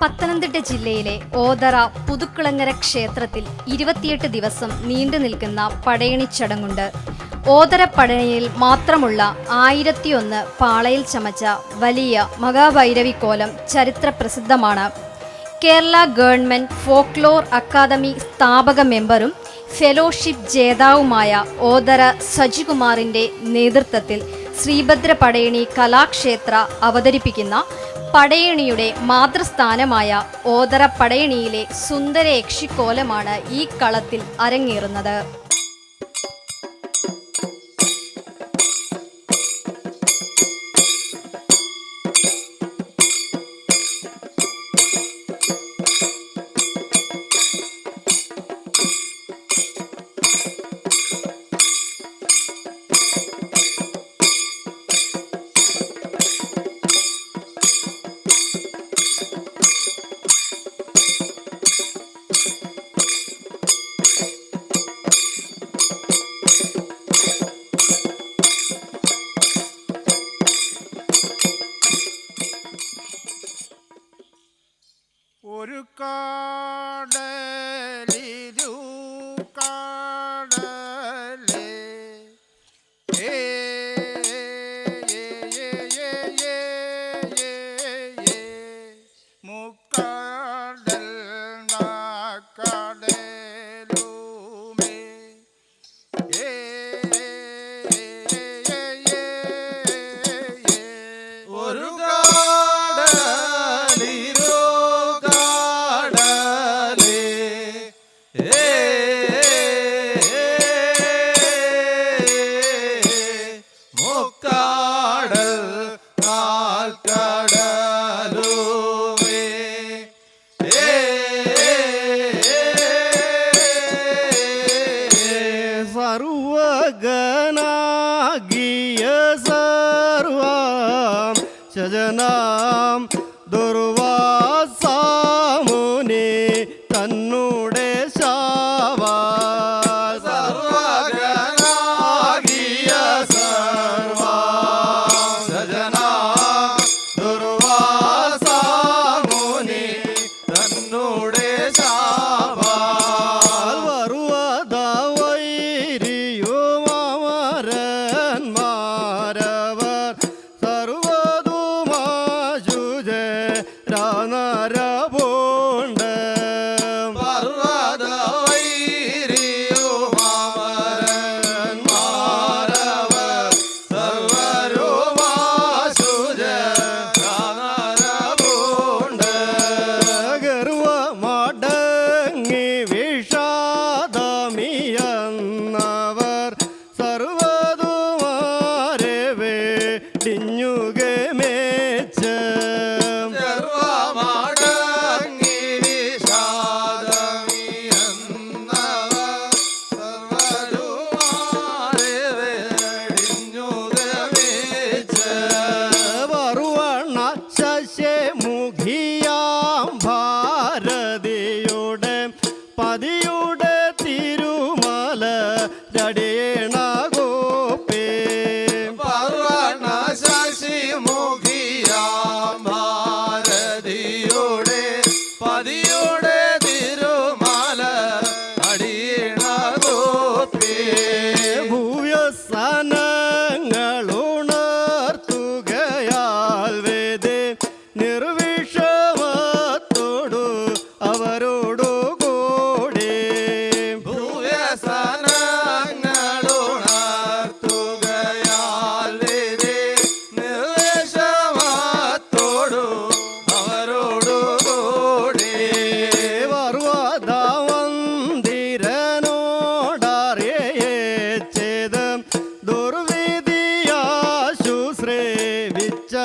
പത്തനംതിട്ട ജില്ലയിലെ ഓതറ പുതുക്കുളങ്ങര ക്ഷേത്രത്തിൽ ഇരുപത്തിയെട്ട് ദിവസം നീണ്ടു നിൽക്കുന്ന പടയണി ചടങ്ങുണ്ട്. ഓതര പടയണിയിൽ മാത്രമുള്ള ആയിരത്തിയൊന്ന് പാളയിൽ ചമച്ച വലിയ മഹാഭൈരവി കോലം ചരിത്ര പ്രസിദ്ധമാണ് കേരള ഗവൺമെന്റ് ഫോക്ലോർ അക്കാദമി സ്ഥാപക മെമ്പറും ഫെലോഷിപ്പ് ജേതാവുമായ ഓതര സജികുമാറിന്റെ നേതൃത്വത്തിൽ ശ്രീഭദ്ര പടയണി കലാക്ഷേത്ര അവതരിപ്പിക്കുന്ന പടയണിയുടെ മാതൃസ്ഥാനമായ ഓതറ പടയണിയിലെ സുന്ദര യക്ഷിക്കോലമാണ് ഈ കളത്തിൽ അരങ്ങേറുന്നത്. るか নাম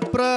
pra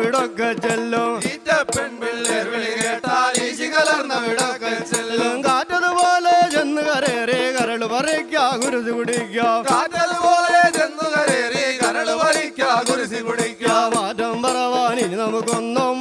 വിടൊക്കെ ചെല്ലും. ഈറ്റ പെൺപിള്ളേർ വിളി കേട്ടാൽ ഈശി കലർന്ന വിടൊക്കെ ചെല്ലും. കാറ്റതുപോലെ ചെന്ന് കരേറി കരൾ പറിക്കാ കുരുതി കുടിക്കാം. കാറ്റതുപോലെ ചെന്ന് കരേറി കരൾ പറിക്കാ കുരുതി കുടിക്കാം. മാറ്റം പറവാൻ ഇനി നമുക്കൊന്നും